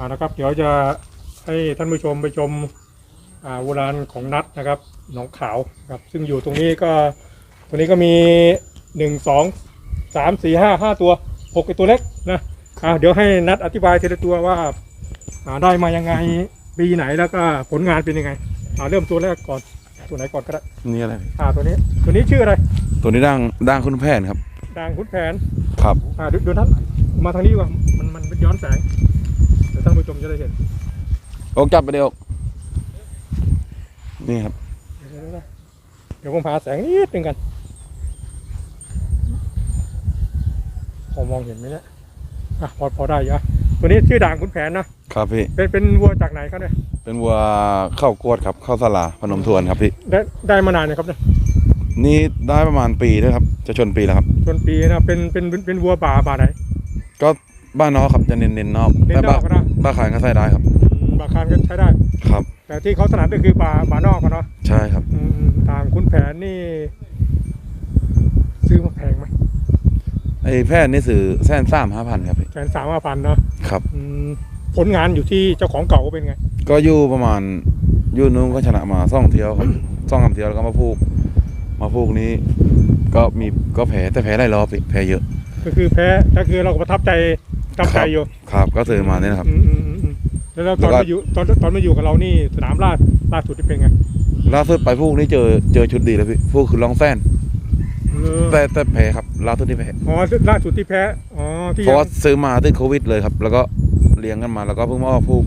อ่านะครับ เดี๋ยวจะให้ท่านผู้ชมไปชมอ่าโบราณของนัดนะครับหนองขาวครับซึ่งอยู่ตรงนี้ก็ตรงนี้ก็มีหนึ่งสองสามสี่ห้าห้าตัวหกตัวเล็กนะอ่าเดี๋ยวให้นัดอธิบายทีละตัวว่าอ่าได้มายังไงปีไหนแล้วก็ผลงานเป็นยังไงอ่าเริ่มตัวแรกก่อนตัวไหนก่อนก็ได้นี่อะไรพี่อ่าตัวนี้ตัวนี้ชื่ออะไรตัวนี้ด่างด่างคุณแผนครับ ด่างขุนแผนครับอ่าดูดูท่านมาทางนี้ดีกว่ามันมันมันย้อนแสงเดี๋ยว ท่านผู้ชมจะได้เห็นโอกจับไปเดียวนี่ครับ เดี๋ยวเดี๋ยวเดี๋ยวผมพาแสงนิดนึงกันพอมองเห็นไหมเนี่ยอะพอพอได้อยู่อะตัวนี้ชื่อด่างขุนแผนนะครับพี่ เป็นเป็นวัวจากไหนครับเนี่ยเป็นวัวเข้ากวดครับเข้าสลาพนมทวนครับพี่ได้ได้มานานเนี่ยครับเนี่ยนี่ได้ประมาณปีด้วยครับ จะชนปีแล้วครับ จนปีนะเป็นเป็นเป็นเป็นวัวป่าป่าไหน ก็บ้านนอกครับจะเน้นเน้นนอกเน้นนอกบ้าก็ได้ บ้าขายก็ใส่ได้ครับอืมป่าคานก็ใช้ได้ ครับ แต่ที่เขาถนัดก็คือป่าป่านอกกันเนาะใช่ครับอืมด่างขุนแผนนี่ ซื้อมาแพงไหมไอ้แพทย์นี่สื่อแสนสามห้าพันครับพี่แสนสามห้าพันเนาะครับอืมผลงานอยู่ที่เจ้าของเก่าเป็นไง ก็อยู่ประมาณอยู่นู้นก็ชนะมาซ่องเที่ยวครับซ่องคำเที่ยวแล้วก็มาพูก มาพูกนี้ก็มีก็แพ้แต่แพ้หลายรอบพี่แพ้เยอะ ก็คือแพ้ก็คือเราก็ประทับใจ จำใจอยู่ครับ ก็ซื้อมาเนี่ยนะครับ อืมอืมอืมอืมแล้วเราตอนแล้วก็มาอยู่ตอนตอนมาอยู่กับเรานี่สนามล่าล่าสุดที่เป็นไงล่าสุดไปพูกนี่เจอเจอชุดดีแล้วพี่พูกคือลองแซนเออแต่แต่แพ้ครับล่าสุดที่แพ้อ๋อล่าสุดที่แพ้อ๋อที่เพราะว่าซื้อมาติดโควิดเลยครับ แล้วก็เลี้ยงกันมาแล้วก็เพิ่งมาออกพูก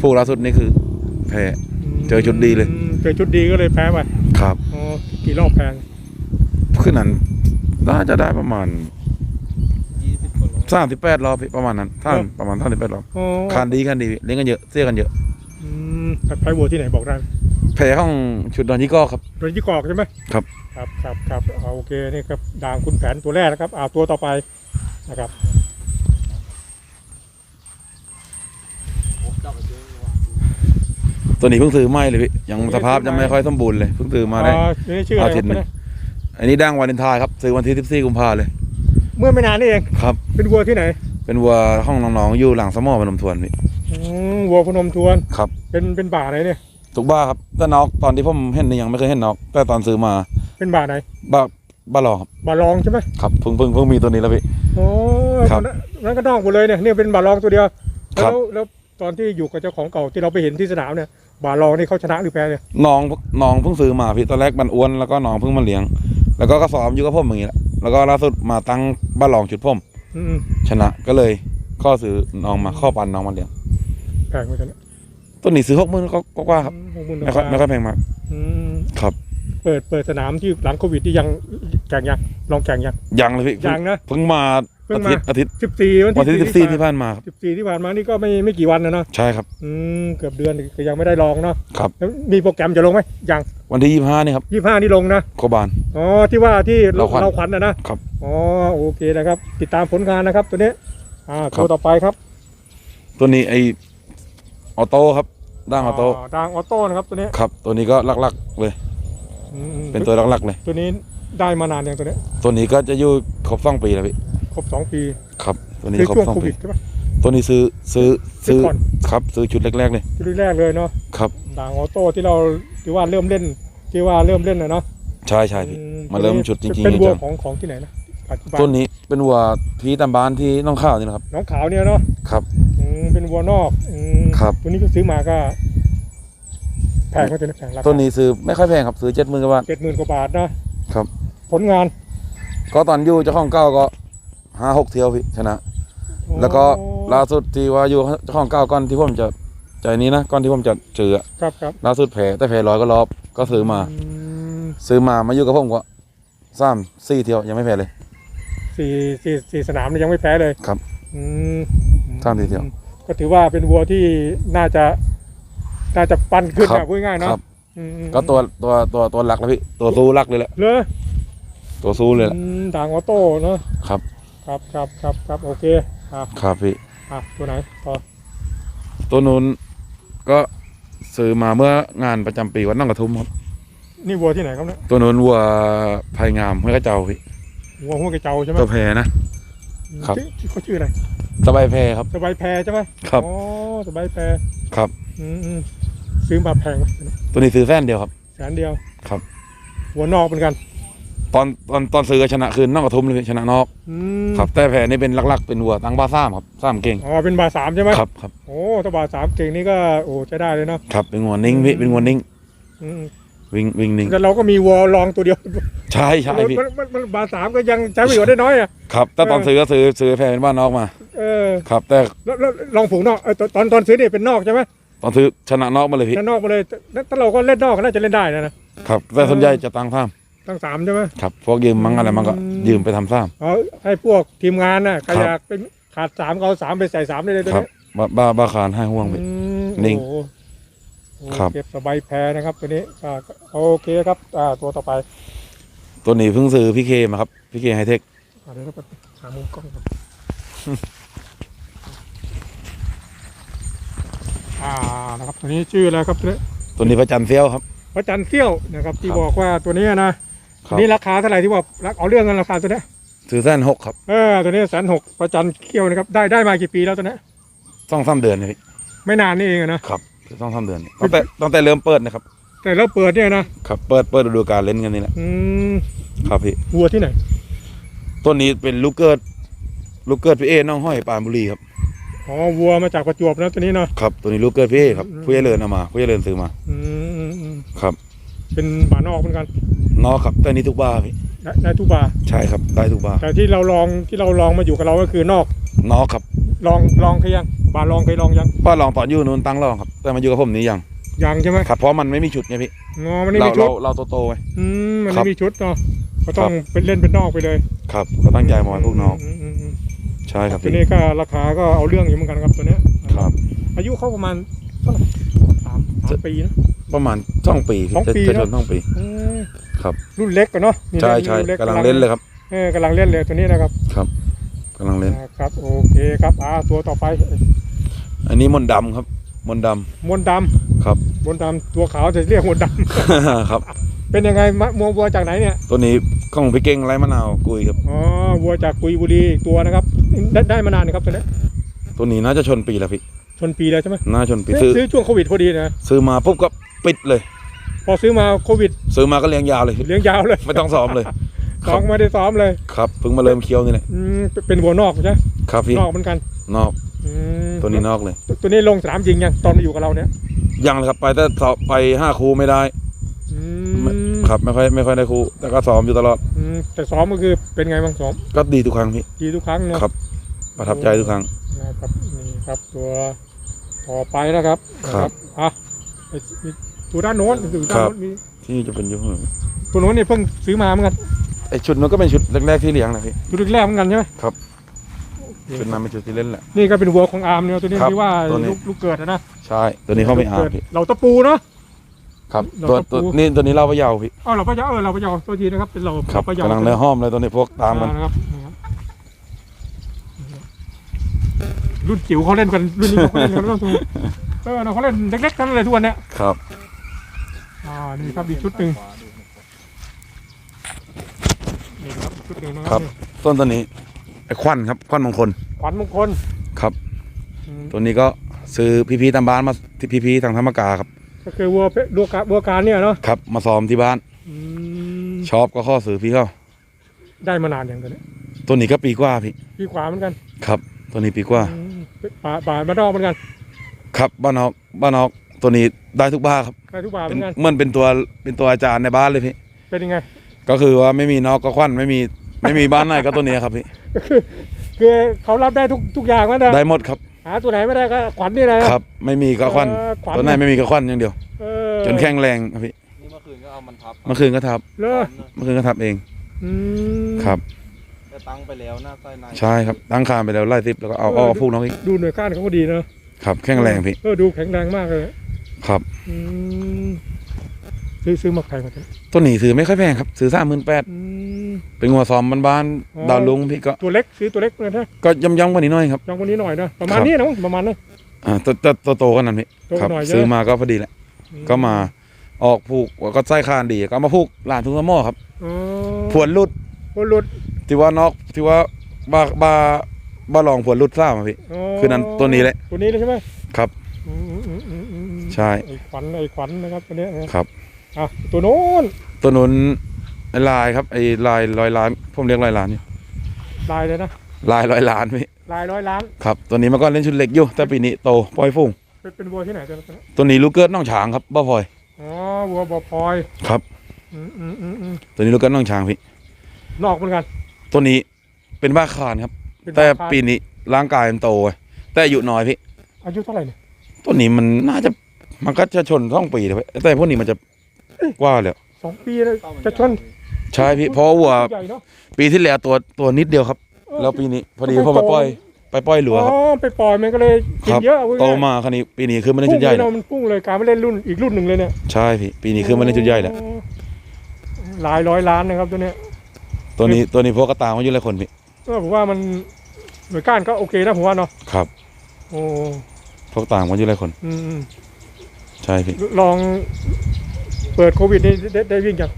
พูกล่าสุดนี่คือ แพ้มเจอชุดดีเลยมเจอชุดดีก็เลยแพ้ไปครับอ๋อกี่รอบแพ้ขึ้นนั้นน่าจะได้ประมาณ สามสิบแปดรอบพี่ประมาณนั้นท่านประมาณสามสิบแปดรอบอ๋อคันดีคันดีเลี้ยงกันเยอะเสียกันเยอะ อืมแพ้วัวที่ไหนบอกได้แพ้ห้องชุดดอนยี่ก้อครับ โดยที่กอกใช่ไหมครับ ครับครับครับเอาโอเคนี่ครับด่างคุณแผนตัวแรกนะครับอ่าตัวต่อไปนะครับ ตัวนี้เพิ่งซื้อใหม่เลยพี่ยังสภาพยังไม่ค่อยสมบูรณ์เลยเพิ่งซื้อมาได้ อ๋อนี่ชื่ออะไรอาทิตย์หนึ่งครับอันนี้ดังวาเลนไทน์ครับซื้อวันที่สิบสี่กุมภาเลย เมื่อไม่นานนี่เองครับ เป็นวัวที่ไหนเป็นวัวห้องน้องๆอยู่หลังสมอพนมทวนพี่อืมวัวพนมทวนครับ เป็นเป็นบ่าไหนเนี่ยทุกบ้าครับแต่นอกตอนที่ผมเห็นนี่ยังไม่เคยเห็นนอกแต่ตอนซื้อมาเป็นบ่าไหนบ้าบ้าลองครับบ่าลองใช่ไหมครับเพิ่งเพิ่งเพิ่งมีตัวนี้แล้วพี่ โอ้ครับนั้นนั้นก็นอกหมดเลยเนี่ยเนี่ยเป็นบ่าลองตัวเดียวครัแล้บ วแล้วตอนที่อยู่กับเจ้าของเก่าที่เราไปเห็นที่สนามเนี่ยบ่าลองนี่เขาชนะหรือแพ้เนี่ยน้องน้องเพิ่งซื้อมาพี่ตอนแรกมันอ้วนแล้วก็น้องเพิ่งมาเลี้ยง แล้วก็ก็ซ้อมอยู่กับผมอย่างนี้แหละ แล้วก็ล่าสุดมาตั้งบ้าลองชุดผมอืมชนะก็เลยข้อซื้อน้องมาข้อปันน้องมาเลี้ยงแพงเหมือนกันเนี่ยตัวนี้ซื้อหกหมื่นก็ก็กว่าครับหกหมื่นไม่ค่อยไม่ค่อยแพงมากอืมครับ เปิดเปิดสนามที่หลังโควิดที่ยังแข่งยังลองแข่งยังยังเลยพี่เพิ่ยังนะเพิ่งมา เพิ่งอามาทิตย์อาทิตย์สิบสี่วันวันที่ที่สิบสี่ที่ผ่านมาครับสิบสี่ที่ผ่านมานี่ก็ไม่ไม่กี่วันนะเนาะใช่ครับอืมเกือบเดือนก็ยังไม่ได้ลองเนาะครับ แล้วมีโปรแกรมจะลงไหมยังวันที่ยี่ห้านี่ครับยี่ห้านี่ลงนะโคบาน อ๋อที่ว่าที่เราเราขวัญเราขวัญนะนะครับ อ๋อโอเคนะครับ ติดตามผลงานนะครับ ตัวนี้อ่าครับ ตัวต่อไปครับตัวนี้ไอออโต้ครับด่างออโต้ดังออโต้นะครับตัวนี้ครับ ตัวนี้ก็หลักๆเลย อืมเป็นตัวหลักๆเลย ตัวนี้ได้มานานยังตัวนี้ตัวนี้ก็จะอยู่ครบสองปีแล้วพี่ ครบสองปีครับตัวนี้คือครบช่วงสองโคปีวิดใช่ไหมตัวนี้ซื้อซื้อซื้อซื้อก่อน ครับซื้อชุดแรกๆเลยชุดแรกเลยเนาะครับดังออโต้ที่เราที่ว่าเริ่มเล่นที่ว่าเริ่มเล่นนะเนาะใช่ใช่พี่ อืมาเริ่มชุดจริงๆเป็นวัวจังของของที่ไหนนะปัจจุบันตัวนี้เป็นวัวพีตามบ้านที่น้องข้าวนี่นะครับ น้องขาวเนี่ยเนาะครับ อืมเป็นวัวนอกอืมครับ ตัวนี้ก็ซื้อมาก็แพงก็จะแพงราคาตัวนี้ซื้อไม่ค่อยแพงครับซื้อเจ็ดหมื่นกว่าบาท เจ็ดหมื่นกว่าบาทนะครับ ผลงานก็ตอนอยู่เจ้าของเก้าก็ ห้าหกเที่ยวพี่ชนะ แล้วก็ล่าสุดที่ว่าอยู่เจ้าของเก้าก้อนที่ผมจะใจนี้นะก้อนที่ผมจะเจออะครับครับล่าสุดแผลแต่แผลร้อยก็รอบก็ซื้อมา อืมซื้อมามาอยู่กับผมก็สามสี่เที่ยวยังไม่แพ้เลย สี่สี่สี่สนามเนี่ยยังไม่แพ้เลยครับอืมสามสี่เที่ยว ก็ถือว่าเป็นวัวที่น่าจะ น่าจะปั้นขึ้นครันะบพูดง่ายๆคเนาะรับ อืมก็ตัวตัวตัวตัวหลักแล้วพี่ตัวสู้หลักเลยแหละ เลยตัวสู้เลยแหละ อืมด่างออโต้เนาะครับ ครับครับครับครับโอเคอะครับพี่ อะตัวไหนต่อตัวนู้นก็ซื้อมาเมื่องานประจำปีวัดน้องกระทุ่มครับ นี่วัวที่ไหนครับเนี่ยตัวนู้นวัวภายงามห้วยกระเจ้าพี่วัวหัวกระเจ้าใช่ไหมตัวแพรนะ ครับ ชื่อเขาชื่ออะไรสบายแพรครับ สบายแพรใช่ไหมครับ อ๋อสบายแปรครับ อืมอืมซื้อมาแพงไหมตัวนี้ซื้อแสนเดียวครับแสนเดียวครับหัวนอกเหมือนกัน ตอนตอนตอนซื้อก็ชนะคืนนอกกระทุมเลยพี่ชนะนอกอืมครับ แต่แพ้นี่เป็นหลักๆ เป็นวัวตั้งบ้าซ่ามครับซ่ามเก่งอ๋อเป็นบาทสามใช่ไหมครับครับโอ้ถ้าบาทสามเก่งนี่ก็โอ้ใช้ได้เลยเนาะครับเป็นงัวนิ่งพี่เป็นงัวนิ่งอืมวิ่งวิ่งนิ่งแต่เราก็มีวัวลองตัวเดียวใช่ใช่พี่มันมันมันบาทสามก็ยังใช้ประโยชน์ได้น้อยอะ ครับแต่ตอนเออ ซื้อก็ซื้อซื้อแพ้เป็นบ้านนอกมาเออครับแต่แล้วแล้วลองผูกนอกเออตอนตอนตอนซื้อนี่เป็นนอกใช่ไหมตอนซื้อชนะนอกมาเลยพี่ถ้านอกมาเลยถ้าถ้าเราก็เล่นนอกก็น่าจะเล่นได้นะนะครับแต่ส่วนใหญ่จะตั้งท่าม ตั้งสามใช่ไหมครับพวกยืมมั้งอะไรมั้งก็อืมยืมไปทำท่ามเอาให้พวกทีมงานน่ะใครครับอยากเป็นขาดสามก็เอาสามไปใส่สามได้เลยตัวครับนี้บ้าบ้าบ้าคานให้ห่วงพี่อืมนิ่งโอ้โหโอ้โหครับ เก็บสบายแพ้นะครับตัวนี้อ่าโอเคครับอ่าตัวต่อไปตัวนี้เพิ่งซื้อพี่เคมาครับพี่เคไฮเทคอ่าเดี๋ยวเราไปหามุมกล้องก่อนอ่านะครับตัวนี้ชื่ออะไรครับตัวนี้ตัวนี้พระจันทร์เซี่ยวครับ พระจันทร์เซี่ยวนะครับที่ครับ บอกว่าตัวนี้นะ คตัรัวบนี้ราคาเท่าไหร่ที่บอกรักเอาเรื่องกันราคาตัวเนี้ยซื้อแสนหกครับเออตัวนี้แสนหกประจันเขี้ยวนะครับได้ได้มากี่ปีแล้วตัวเนี้ยต้องสามเดือนนะพี่ไม่นานนี่เองอะนะ ครับต้องสามเดือนตั้งแต่ตั้งแต่เริ่มเปิดนะครับแต่เราเปิดเนี่ยนะครับเปิดเปิดฤดูกาลเล่นกันนี่แหละอืมครับพี่วัวที่ไหนต้นนี้เป็นลูกเกิด ลูกเกิดพี่เอน้องห้อยปรานบุรีครับอ๋อวัวมาจากประจวบนะตัวนี้เนาะ ครับตัวนี้ลูกเกิดพี่เอครับอืมผู้ใหญ่เลินเอามาผู้ใหญ่เลินซื้อมาอืมอืมอืมครับ เป็นบานอกเหมือนกัน นอกครับแต่นี้ทุกบ้าพี่ได้ได้ทุกบาใช่ครับได้ทุกบ้าแต่ที่เราลองที่เราลองมาอยู่กับเราก็คือนอกนอกครับลองลองเคยยังบาลองเคยลองยังป้าลองตอนอยู่นู้นตั้งลองครับ แต่มาอยู่กับผมนี้ยังยังใช่ไหมครับเพราะมันไม่มีชุดไงพี่งอมันไม่เรามีชุเราดเราโตๆไว้อืมมันครัไม่บมีชุดเนาะก็ต้องเป็นเล่นเป็นนอกไปเลยครับก็ตั้งใจมาไว้พวกน้องมมอืมใช่ครับตัวพี่นี้ก็ราคาก็เอาเรื่องอยู่เหมือนกันครับตัวเนี้ยครับ อายุเขาประมาณเท่าไหร่สามสามปีนะ ประมาณสองปีพี่สองปีจะเนชอะนสองปี อืม ครับรุ่นเล็กกันเนาะนี่นะใช่ใช่รุ่นกำลังเล่นเลยครับเออกำลังเล่นเลยตัวนี้นะครับครับกำลังเล่นอ่าครับโอเคครับอ่าตัวต่อไปอันนี้มนต์ดำครับ มนต์ดมนต์ดำครับำมนต์ดำตัวขาวจะเรียกมนต์ดครับำ เป็นยังไงมะมัววัวจากไหนเนี่ยตัวนี้ของพี่เก่งไรมะนาวกุยครับ อ๋อวัวจากกุยบุรีอีกตัวนะครับได้ได้มานานนะครับตัวเนี้ยตัวนี้น่าจะชนปีแล้วพี่ชนปีแล้วใช่ไหมน่าชนปีเอ๊ะซื้อซื้อช่วงโควิดพอดีนะซื้อมาปุ๊บก็ปิดเลย พอซื้อมาโควิด ซื้อมาก็เลี้ยงยาวเลยเลี้ยงยาวเลยไม่ต้องซ้อมเลยคสรัอบงไม่ได้ซ้อมเลยครับเพิ่งมาเริ่มเคี้ยวนี่แหละอืมเป็นเป็นวัวนอกใช่ไหมครับพี่นอกเหมือนกันนอกอืมตัวนี้นอกเลยตัวตัวนี้ลงสนามจริงยังตอนมาอยู่กับเราเนี่ยยังเลยครับไปแต่สอบไปห้าครูไม่ได้อืมครับไม่ค่อยไม่ค่อยได้ครูแต่ก็ซ้อมอยู่ตลอดอืมแต่ซ้อมก็คือเป็นไงบ้างซ้อมก็ดีทุกครั้งพี่ดีทุกครั้งเนาะครับ ประทับใจทุกครั้งนะครับนี่ครับตัวต่อไปนะครับครับนะอะไอ้ไอ้ตัวด้านโน้นตัวด้านโน้นมีที่จะเป็นยุคตัวโน้นเนี่ยเพิ่งซื้อมาเหมือนกันไอชุดนั้นก็เป็นชุดแรกๆที่เลี้ยงนะพี่ตัวแรกๆเหมือนกันใช่ไหมครับนี่ชุดนั้นเป็นชุดที่เล่นแหละนี่ก็เป็นวัวของอาร์มเนี่ยตัวนี้ครับที่ว่าตัวนี้ลูกลูกเกิดอะนะใช่ตัวนี้เขาไม่อาลูกพี่กิดเราตะปูเนาะครับเราตัวตะปูตัวนี่ตัวนี้เล่าพะเยาพี่อ๋อเราพะเยาเออเราพะเยาตัวทีนะครับเป็นเราครับพะเยากำลังเนื้อห้อมเลยตัวนี้พวกตามมันอ่นะครับนี่ครับรุ่นจิ๋วเขาเล่นกันรุ่นนี้เขาเล่นกันแล้วทุกเออเขาเล่นเล็กๆกันเลยทุกวันเนี้ยครับ อ่านี่ครับอีกชุดหนึ่งนี่ครับชุดหนึ่งนะคครัรับต้นตัวนี้ไอ้ควันครับควันมงคลขวัญมงคลครับ อืมตัวนี้ก็ซื้อพี่ๆตามบ้านมาที่พี่ๆทางธรรมกาครับก็คือวัวเพวัวกาวัวการเนี่ยเนาะครับ มาซ้อมที่บ้านอืมชอบก็ข้อซื้อพี่เขาได้มานานอย่างตัวเนี้ยตัวนี้ก็ปีกว่าพี่พี่ขวาเหมือนกันครับ ตัวนี้ปีกว่าอืมป่าป่ามาดอกเหมือนกันครับบ้านนอกบ้านนอก ตัวนี้ได้ทุกบ้านครับได้ทุกป่าเหเป็มืนอนกันเหมันเป็นตัวเป็นตัวอาจารย์ในบ้านเลยพี่ เป็นยังไง ก็คือว่าไม่มีนอกก็ควันไม่มีไม่มีบ้านไหนก็ตัวนี้ครับพี่ก็คือคือเขารับได้ทุกทุกอย่างมั้ยนะได้หมดครับหาตัวไหนไม่ได้ก็ขวัญนี่แหละครับ ไม่มีก็ควันเออขวัญ ตัวไหนไม่มีก็ควันอย่างเดียว เออจนแข็งแรงครับพี่นี่เมื่อคืนก็เอามันทับเมื่อคืนก็ทับเลอเมื่อคืนก็ทับเองอืมครับ แต่ตั้งไปแล้วหน้าใต้ใน ใช่ครับตั้งคานไปแล้วไล่ซิปแล้วก็เอาเออเอาพูกน้องอีกดูหน่วยก้านเขาก็ดีเนอะครับแข็งแรงพี่ เออดูแข็งแรงมากเลย ครับ อืมซื้อซื้อมาแพงกว่านี้ตัวนี้ซื้อไม่ค่อยแพงครับ ซื้อสามหมื่นแปดอืม เป็นงัวซ้อมบ้านอ๋อ ๆดาวลุงพี่ก็ตัวเล็กซื้อตัวเล็กเลยนะก็ย่ำๆกว่านี้หน่อยครับ ยองกว่านี้หน่อยนะประมาณครับ นี้นะประมาณนั้น อ่าตัวตัวตัวโตกันนั้นพี่โตครับหน่อยเยอะซื้อมาก็พอดีแหละ ก็มาออกผูกก็ไส้คานดีก็เอามาผูกหลานทุ่งสะหม้อครับอ๋อผวนรุดโอ้หลุดที่ว่านอกที่ว่าบ้าบ้าบ้าลองผวนรุดซ่ามาพี่ คือนั้นตัวนี้แหละ ตัวนี้เลยใช่ไหมครับ อืมอืมอืมอืมอืม ใช่ ไอ้ขวัญไอ้ขวัญนะครับตัวเนี้ยนะครับ อะตัวโน้นตัวนุนลายครับไอ้ลายร้อยล้านผมเรียกร้อยล้านนี่ลายเลยนะลายร้อยล้านพี่ลายร้อยล้านครับตัวนี้เมื่อก่อนเล่นชุดเล็กอยู่แต่ปีนี้โตปล่อยฟุ้งเป็นเป็นวัวที่ไหนตัวนั้นตัวนี้ลูกเกิดน้องช้างครับบ้าพลอยอ๋อวัวบอพลอยครับ อืมอืมอืมอืมตัวนี้ลูกเกิดน้องช้างพี่นอกเหมือนกัน ตัวนี้เป็นบ้าคานครับ เป็นแต่บาคาปีนี้ร่างกายมันโตไว้แต่อายุน้อยพี่อายุเท่าไหร่เนี่ยตัวนี้มันน่าจะ มันก็จะชนท้องปีเลยพี่แต่พวกนี้มันจะกว่าแล้วสองปีเลยจะชนใช่พี่เพราะวัวใหญ่เนาะปีที่แล้วตัวตัวนิดเดียวครับ แล้วปีนี้พอดีพอไปปล่อย ไปปล่อยหลัวครับอ๋อไปปล่อยมันก็เลยกิคนรับเยอะเว้ยโตมาคันนี้ปีนี้คือมันเล่นชุดใหญ่พุ่งแล้เลวยเนาะมันพุ่งเลยกลายไม่เล่นรุ่นอีกรุ่นหนึ่งเลยเนี่ยใช่พี่ปีนี้คือมันเล่นชุดใหญ่แล้วอ๋อหลายร้อยล้านนะครับตัวเนี้ยตัวนี้ตัวนี้พวกกระตามมาอยู่หลายคนพี่ก็ผมว่ามันหน่วยก้านก็โอเคนะผมว่าเนาะครับ โอ้พวกต่างมาอยู่หลายคน อืมอืม ใช่พี่ลองเปิดโควิดนี่ได้ได้วิ่งยัง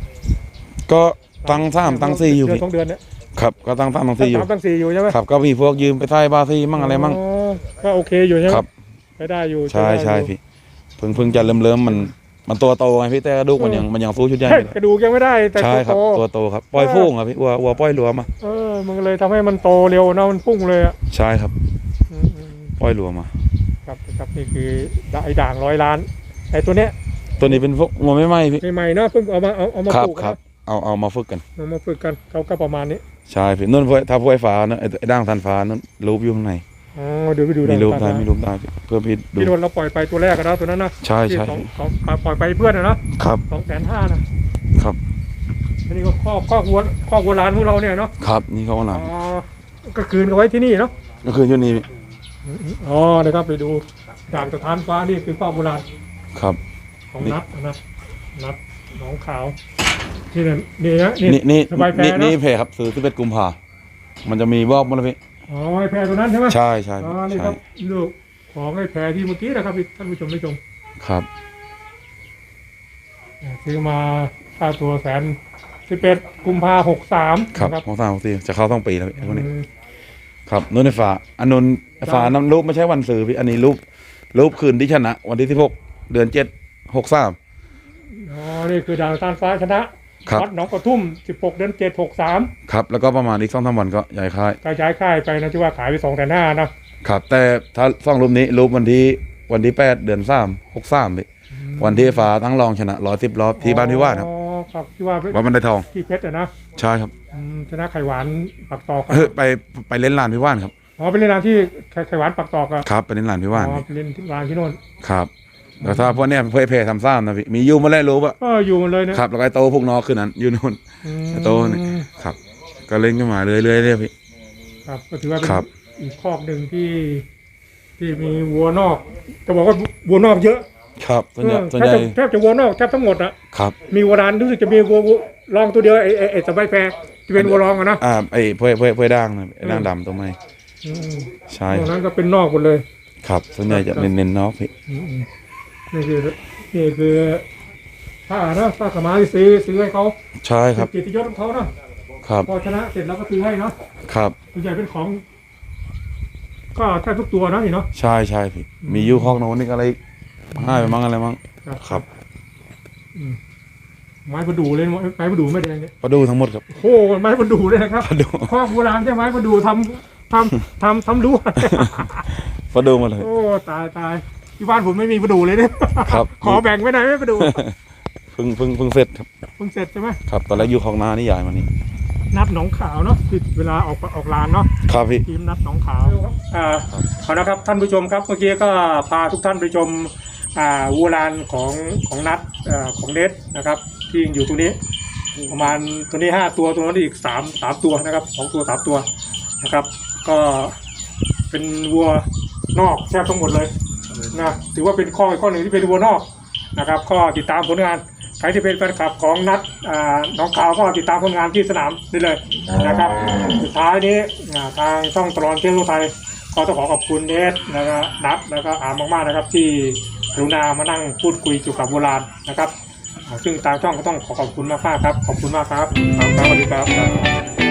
ก็ตั้งสามตั้งสี่อยู่เดือนพี่สองเดือนเนี่ยครับก็ตั้งสามตั้งตั้งสี่อยู่ สามตั้งสี่อยู่ใช่ไหมครับก็มีพวกยืมไปใต้บาซีมั่งอะไรมั่ง ก็โอเคอยู่ใช่ไหมครับ ไปได้อยู่ใช่ได้อยู่ใช่พี่เพิ่งเพิ่งจะเริ่มเริ่มมันมันตัวโตไงพี่แต่กระดูกมันยังมันยังสู้ชุดใหญ่เฮ้ยไม่ได้กระดูกยังไม่ได้แต่ใช่ตัวครับโตตัวโตครับปล่อยฟุ้งครับพี่วัววัวปล่อยหลัวมาเออมันก็เลยทำให้มันโตเร็วเนอะมันพุ่งเลยอะใช่ครับอืมอืมปล่อยหลัวมาครับครับนี่คือไอ้ด่างร้อยล้าน ไอ้ตัวเนี้ยตัวนี้เป็นพวกงัวไม่ไหมพี่ใหม่ๆเนาะเพิ่งเอามาเอาเอามาครับปลูกครับนะเอาเอามาฝึกกันเอามาฝึกกันเขาก็ประมาณนี้ใช่พี่นุ่นพวกถ้าพวกไอ้ฟ้านะไอ้ไอ้ด่างทันฟ้านั้นรูปอยู่ข้างในอ๋อเดี๋ยวไปดูมีรูปได้นะมีรูปได้พี่เพื่อพี่ดู พี่โดนเราปล่อยไปตัวแรกกันนะตัวนั้นนะใช่ที่ใช่สองสองปล่อยไปเพื่อนนะนะครับสองแสนห้านะครับ อันนี้ก็ครอบครอบวัวครอบวัวล้านพวกเราเนี่ยเนาะครับนี่เขาว่าหอ๋ลาอนก็คืนเอาไว้ที่นี่เนาะก็คืออยู่นี่พี่อ๋อนะครับไปดูด่างสถานฟ้านี่คือครอบโบราณ ครับ ของนี่นัดนะนัดหนองขาวนี่นะนี่นะนี่นี่นี่สบายแพรนี่เนอะนี่เพจครับซื้อที่เป็ดกุมภามันจะมีบอกมาแล้วพี่อ๋อไอ้แพรตัวนั้นใช่ไหมใช่ใช่อ๋อพี่นี่คใช่รับลูกของไอ้แพรที่เมื่อกี้นะครับท่านผู้ชมผู้ชมครับ ซื้อมาค่าตัวแสนสิบเอ็ดกุมภาหกสามครับนะครับของสามของสี่จะเข้าต้องปีแล้วพี่พวกนี้อืมครับนุ่นในฟ้าอันนนฟ้าน้ำรูปไม่ใช่วันซื้อพี่อันนี้รูปรูปคืนที่ชนะ วันที่สิบหก เดือนเจ็ดหกสามอ๋อนี่คือด่างสถานฟ้าชนะครับ วัดหนองกระทุ่มสิบหกเดือนเจ็ดหกสามครับ แล้วก็ประมาณอีกสองสามวันก็ย้ายค่ายกระจายค่ายไปนะที่ว่าขายไปสองแสนห้านะครับ แต่ถ้าสองรูปนี้รูปวันที่วันที่แปดเดือนสามหกสามพี่วันที่ฟ้าทั้งรองชนะร้อยสิบรอบที่บ้านพิวาทครับอ๋อครับที่ว่าวัดบันไดทองที่เพชรอะนะใช่ครับอืมชนะไข่หวานปักตอกอะเฮ้ยไปไปเล่นลานพิวาทครับอ๋อไปเล่นร้านที่ไข่ไข่หวานปักตอกอะครับไปเล่นลานพิวาทอ๋อพี่ไปเล่นที่ร้านที่โน่นครับ แล้วถ้าพวกเนี้ยเพื่อเพจทำซ้ำนะพี่มีอยู่มาแล้วรู้ปะเอออยู่หมันเลยนะครับแล้วก็ไอ้โตพวกนอกขึ้นนั้นอยู่นู่นอืมไอ้โตนี่ครับ ก็เล่นกันมาเรื่อยๆเรื่อยๆพี่ ครับก็ถือว่าเป็นครับ อีกคอกหนึ่งที่ ที่มีวัวนอกจะบอกว่าวัวนอกเยอะครับส่วนใหญ่เออส่วนแทบใหญ่จะแทบจะวัวนอกแทบทั้งหมดอะครับ มีวัวรานรู้สึกจะมีวัววัวรองตัวเดียวไอ้ไอ้ไอ้สบายแพรที่เป็นวัวรองอะนะอ่าไอ้เพื่อเพื่อเพื่อด่างนะไอ้ด่างดำตรงไหนอืมใช่ตรงนั้นก็เป็นนอกหมดเลย ครับส่วนใหญ่จะเน้นเน้นๆนอกพี่ อืมๆ นี่คือนี่คือผ้านะผ้าขาวม้าที่ซื้อซื้อให้เขาใช่ครับเกียรติยศของเขานะครับ พอชนะเสร็จแล้วก็ซื้อให้เนาะครับ ส่วนใหญ่เป็นของ ก็แทบทุกตัวนะนี่เนาะ ใช่ใช่พี่มีอยู่คอกโน้นนี่ก็อะไรให้ไปมั่งอะไรมั่งครับอืมไม้ประดูเลยไม้ประดูไม่แดงเนี่ยประดูทั้งหมดครับโอ้โหไม้ประดูเลยนะครับประดูข้อโบราณใช่ไหมประดูทำทำทำทำรั้วประดูหมาเลย โอ้ตายตาย ที่บ้านผมไม่มีประดูเลยเนี่ยครับ ขอแบ่งไว้หน่อยไม่ประดูเพิ่งเพิ่งเพิ่งเสร็จครับเพิ่งเสร็จใช่ไหมครับตอนแรกอยู่คลองนานี่ใหญ่มานี่นัดหนองขาวเนาะที่เวลาออกออกลานเนาะครับพี่ทีมนัดหนองขาวอ่าเอาละครับท่านผู้ชมครับเมื่อกี้ก็พาทุกท่านไปชมอ่าวัวลานของของนัดเอ่อของเนสนะครับที่อยู่ตรงนี้ ประมาณตัวนี้ห้าตัวตัวนั้นอีกสามสามตัวนะครับสองตัวสามตัวนะครับ ก็เป็นวัวนอกแทบทั้งหมดเลย นะถือว่าเป็นข้อข้อหนึ่งที่เป็นวัวนอกนะครับก็ติดตามผลงานใครที่เป็นแฟนคลับของนัดน้องขาวก็ติดตามผลงานที่สนามได้เลยนะครับ สุดท้ายนี้ทางช่องตลอดเที่ยวไทยก็ต้องขอขอบคุณเนสแล้วก็นัดแล้วก็อามมากๆนะครับ ที่กรุณามานั่งพูดคุยเกี่ยวกับโบราณนะครับ ซึ่งทางช่องก็ต้องขอขอบคุณมากๆครับ ขอบคุณมากครับครับสวัสดีครับ